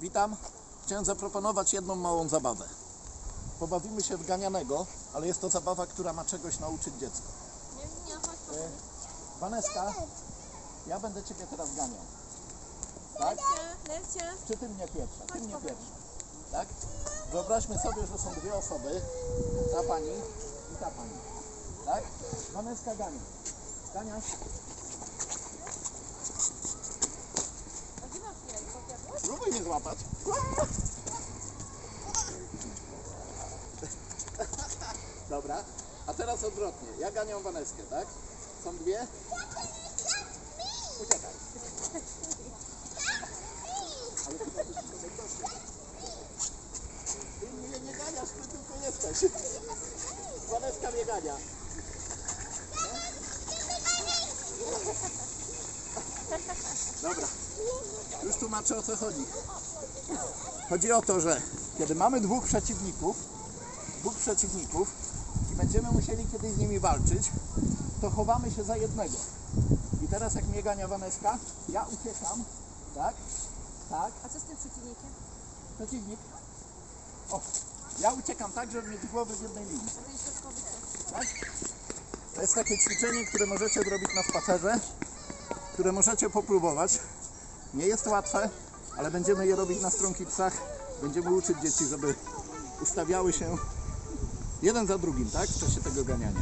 Witam. Chciałem zaproponować jedną małą zabawę. Pobawimy się w ganianego, ale jest to zabawa, która ma czegoś nauczyć dziecko. Nie, nie, chodź, Waneska, ja będę Ciebie teraz ganiał. Tak? Lecie. Czy Ty mnie pierwsza? Ty mnie pierwsza. Tak? Wyobraźmy sobie, że są dwie osoby. Ta pani i ta pani. Tak? Waneska gania. Ganiasz? Złapać. Dobra, a teraz odwrotnie. Ja ganiam Waneskę, tak? Są dwie? Uciekaj. Ale sobie dosyć. Ty mnie nie ganiasz, ty tylko jesteś. Waneska mnie gania. Dobra, już tłumaczę o co chodzi. Chodzi o to, że kiedy mamy dwóch przeciwników, dwóch przeciwników i będziemy musieli kiedyś z nimi walczyć, to chowamy się za jednego. I teraz jak mnie gania Waneska, ja uciekam, tak, tak, A co z tym przeciwnikiem? przeciwnik, o, ja uciekam tak, żeby mieć głowy w jednej linii. A ten środkowy co? Tak? To jest takie ćwiczenie, które możecie zrobić na spacerze, które możecie popróbować. Nie jest łatwe, ale będziemy je robić na stronki psach. Będziemy uczyć dzieci, żeby ustawiały się jeden za drugim, tak? W czasie tego ganiania.